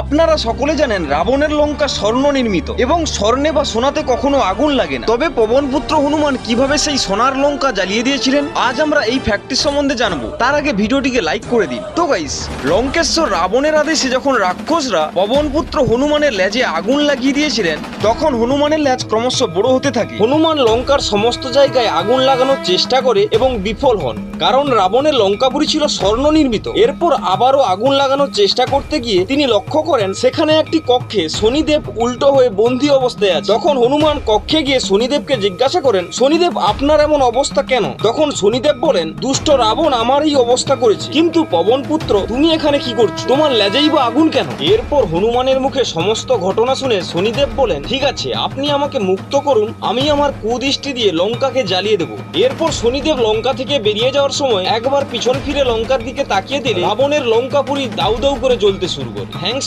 আপনারা সকলে জানেন রাবণের লঙ্কা স্বর্ণ নির্মিত এবং স্বর্ণে বা সোনাতে কখনো আগুন লাগে না। তবে পবনপুত্র হনুমান কীভাবে সেই সোনার লঙ্কা জ্বালিয়ে দিয়েছিলেন, আজ আমরা এই ফ্যাক্টরি সম্বন্ধে জানব। তার আগে ভিডিওটিকে লাইক করে দিন। তো গাইস লঙ্কেশ্বর রাবণের আদেশে যখন রাক্ষসরা পবনপুত্র হনুমানের লেজে আগুন লাগিয়ে দিয়েছিলেন, তখন হনুমানের লেজ ক্রমশ বড় হতে থাকে। হনুমান লঙ্কার সমস্ত জায়গায় আগুন লাগানোর চেষ্টা করে এবং বিফল হন। কারণ রাবণের লঙ্কাপুরি ছিল স্বর্ণ নির্মিত। এরপর আবারও আগুন লাগানোর চেষ্টা করতে গিয়ে তিনি লক্ষ্য করেন, সেখানে একটি কক্ষে শনিদেব উল্টো হয়ে বন্দী অবস্থায় আছে। তখন হনুমান কক্ষে গিয়ে শনিদেবকে জিজ্ঞাসা করেন, শনিদেব, আপনার এমন অবস্থা কেন? তখন শনিদেব বলেন, দুষ্ট রাবণ আমার এই অবস্থা করেছে। কিন্তু পবন পুত্র, তুমি এখানে কি করছ? তোমার লেজেই বা আগুন কেন? এরপর হনুমানের মুখে সমস্ত ঘটনা শুনে শনিদেব বলেন, ঠিক আছে, আপনি আমাকে মুক্ত করুন, আমি আমার কুদৃষ্টি দিয়ে লঙ্কাকে জ্বালিয়ে দেবো। এরপর শনিদেব লঙ্কা থেকে বেরিয়ে যাওয়ার সময় একবার পিছন ফিরে লঙ্কার দিকে তাকিয়ে দিলে রাবণের লঙ্কাপুরি দাউ দাউ করে জ্বলতে শুরু করে। থ্যাঙ্কস